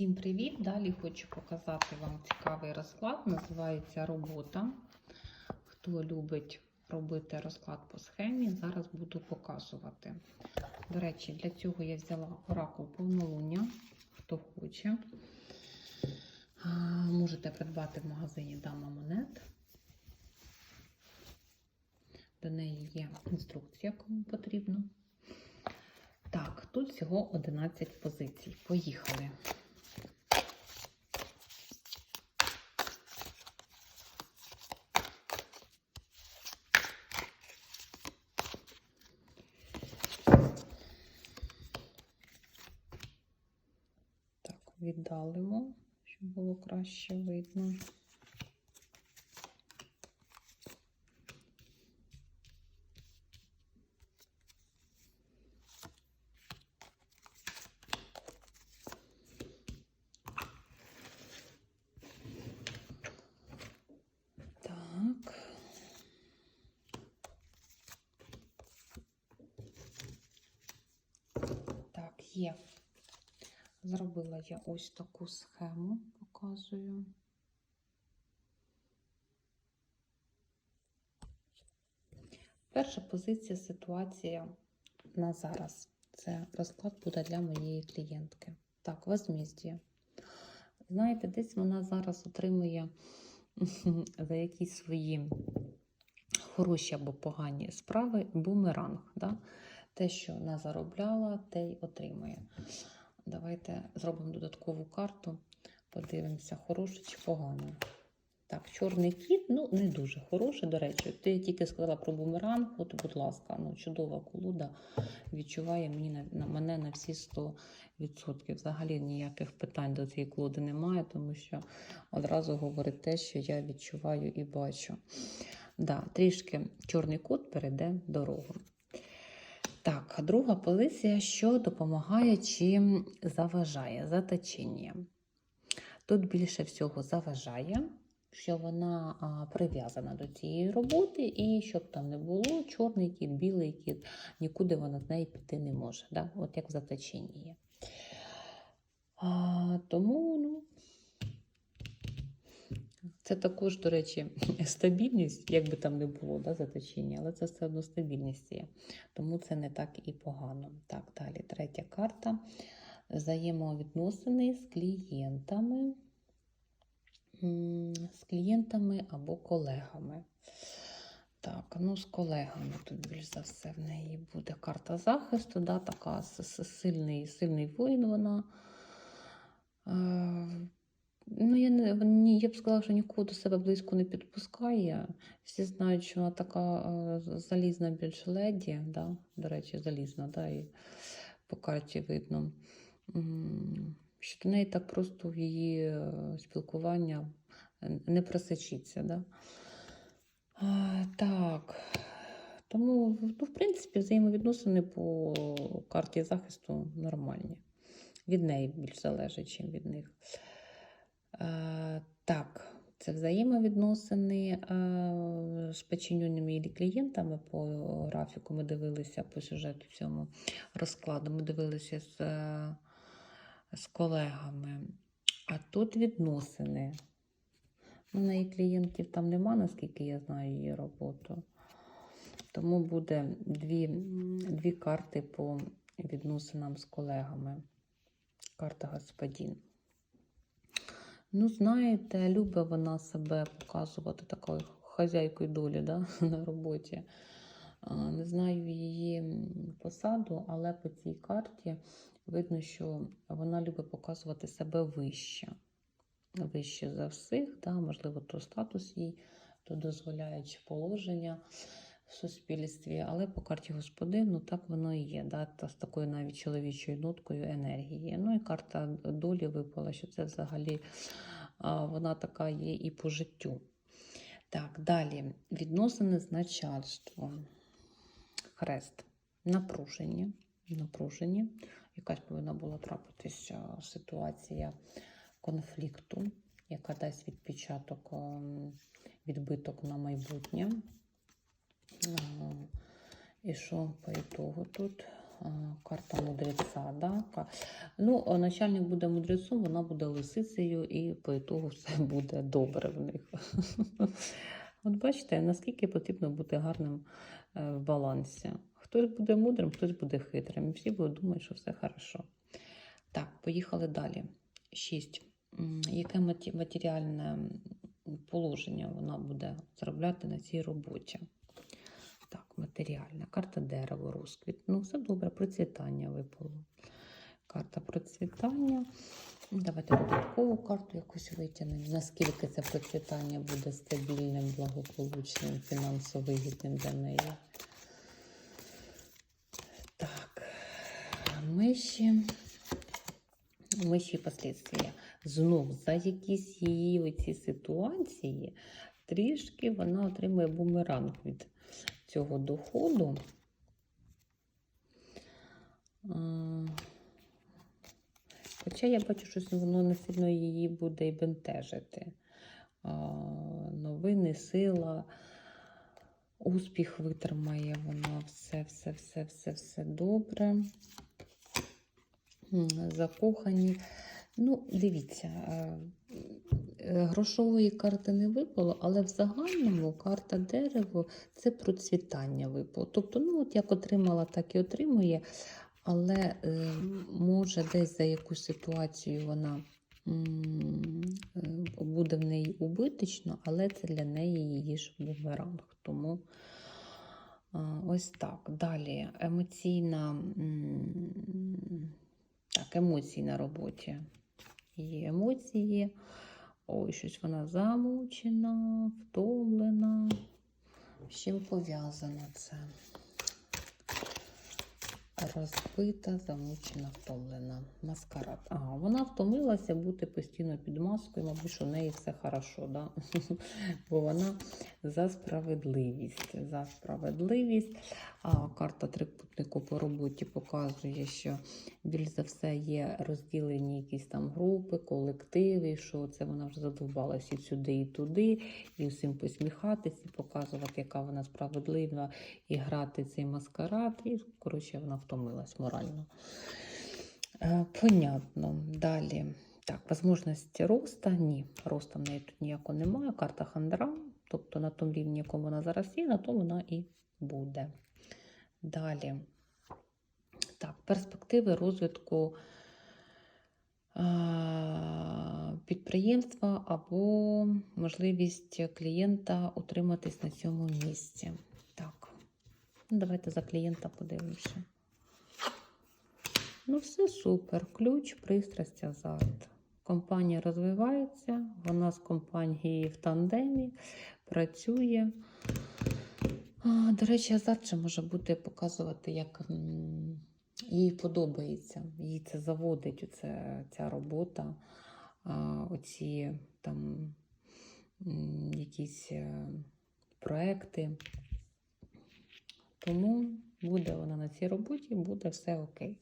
Всім привіт! Далі хочу показати вам цікавий розклад. Називається робота. Хто любить робити розклад по схемі, зараз буду показувати. До речі, для цього я взяла оракул повнолуння. Хто хоче, можете придбати в магазині Дама Монет. До неї є інструкція, кому потрібно. Так, тут всього 11 позицій. Поїхали. Так, віддалимо, щоб було краще видно. Є. Зробила я ось таку схему, показую. Перша позиція ситуація на зараз. Це розклад буде для моєї клієнтки. Так, возміздя. Знаєте, десь вона зараз отримує за якісь свої хороші або погані справи бумеранг. Да? Те, що вона заробляла, те й отримує. Давайте зробимо додаткову карту, подивимося, хороше чи погано. Так, чорний кіт, ну, не дуже хороший, до речі. Ти тільки сказала про бумеранг, от, будь ласка, ну, чудова колода відчуває мені на, на мене на всі 100%. Взагалі ніяких питань до цієї колоди немає, тому що одразу говорить те, що я відчуваю і бачу. Да, трішки чорний кут перейде дорогу. Так, друга позиція, що допомагає чи заважає заточення. Тут більше всього заважає, що вона прив'язана до цієї роботи, і щоб там не було, чорний кіт, білий кіт, нікуди вона з неї піти не може. Да? От як в заточенні є. А, тому, ну, це також, до речі, стабільність, як би там не було, да, заточення, але це все одно стабільність є. Тому це не так і погано. Так, далі, третя карта. Взаємовідносини з клієнтами, з клієнтами або колегами. Так, ну з колегами тут більш за все в неї буде карта захисту, да, така сильний, сильний воїн вона. Е, Ну, я не ні, я б сказала, що нікого до себе близько не підпускає. Всі знають, що вона така е, залізна більш леді, да? до речі, залізна, да? і по карті видно. Що до неї так просто в її е, спілкування е, не просочиться. Да? Так. Тому, ну, в принципі, взаємовідносини по карті захисту нормальні. Від неї більш залежить, ніж від них. Так, це взаємовідносини е, з підчиненими і клієнтами по графіку. Ми дивилися по сюжету цьому розкладу. Ми дивилися з, е, з колегами. А тут відносини. На її клієнтів там нема, наскільки я знаю її роботу. Тому буде дві, дві карти по відносинам з колегами. Карта Господин. Ну, знаєте, любить вона себе показувати такою хазяйкою долі да, на роботі. Не знаю її посаду, але по цій карті видно, що вона любить показувати себе вище. Вище за всіх, да, можливо, то статус їй, то дозволяючи положення в суспільстві, але по карті господин, ну так воно і є, да, та з такою навіть чоловічою ноткою енергії. Ну і карта долі випала, що це взагалі вона така є і по життю. Так, далі відносини з начальством. Хрест. Напружені. Напружені. Якась повинна була трапитися ситуація конфлікту, яка дасть відпечаток, ем, відбиток на майбутнє. Ага. І що по ітогу тут? карта мудреця. Да? Ну, начальник буде мудрецом, вона буде лисицею, і по ітогу все буде добре в них. От бачите, наскільки потрібно бути гарним е, в балансі. Хтось буде мудрим, хтось буде хитрим. І всі будуть думати, що все хорошо. Так, поїхали далі. Шість. Яке матеріальне положення вона буде заробляти на цій роботі? Так, матеріальна. Карта дерева, розквіт. Ну, все добре, процвітання випало. Карта процвітання. Давайте додаткову карту якусь витягнемо. Наскільки це процвітання буде стабільним, благополучним, фінансово вигідним для неї. Так, миші. Миші последствия. Знов за якісь її оці ситуації трішки вона отримує бумеранг від цього доходу. Хоча я бачу, що воно не сильно її буде і бентежити. Новини, сила, успіх витримає вона, все, все, все, все, все добре. Закохані. Ну, дивіться, е, грошової карти не випало, але в загальному карта дерево це процвітання випало. Тобто, ну, от як отримала, так і отримує, але е, може десь за якусь ситуацію вона е, буде в неї убитично, але це для неї її ж бумеранг. Тому ось так. Далі емоційна. Так, емоції на роботі. Її емоції. Ой, щось вона замучена, втомлена. З чим пов'язано це? Розбита, замучена, втомлена. Маскарад. Ага, вона втомилася бути постійно під маскою, мабуть, в неї все хорошо, да? бо вона за справедливість. За справедливість. Карта трикутнику по роботі показує, що більш за все є розділені якісь там групи, колективи, що це вона вже задовбалася і сюди, і туди, і всім посміхатись, і показувати, яка вона справедлива, і грати цей маскарад. І, коротше, вона втомилась морально. Е, Понятно. Далі. Так, можливості роста. Ні, роста в неї тут ніякого немає. Карта хандра, тобто на тому рівні, якому вона зараз є, на тому вона і буде. Далі. Так, перспективи розвитку підприємства або можливість клієнта утриматись на цьому місці. Так, ну, давайте за клієнта подивимося. Ну, все супер. Ключ, пристрасть, азарт. Компанія розвивається, вона з компанією в тандемі працює. До речі, я завтра може бути показувати, як їй подобається. Їй це заводить, оце, ця робота, оці там якісь е, проекти. Тому буде вона на цій роботі, буде все окей.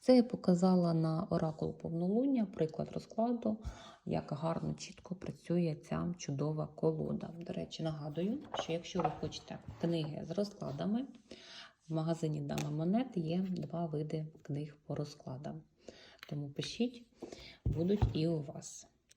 Це я показала на оракул повнолуння, приклад розкладу, як гарно, чітко працює ця чудова колода. До речі, нагадую, що якщо ви хочете книги з розкладами, в магазині Дама Монет є два види книг по розкладам. Тому пишіть, будуть і у вас.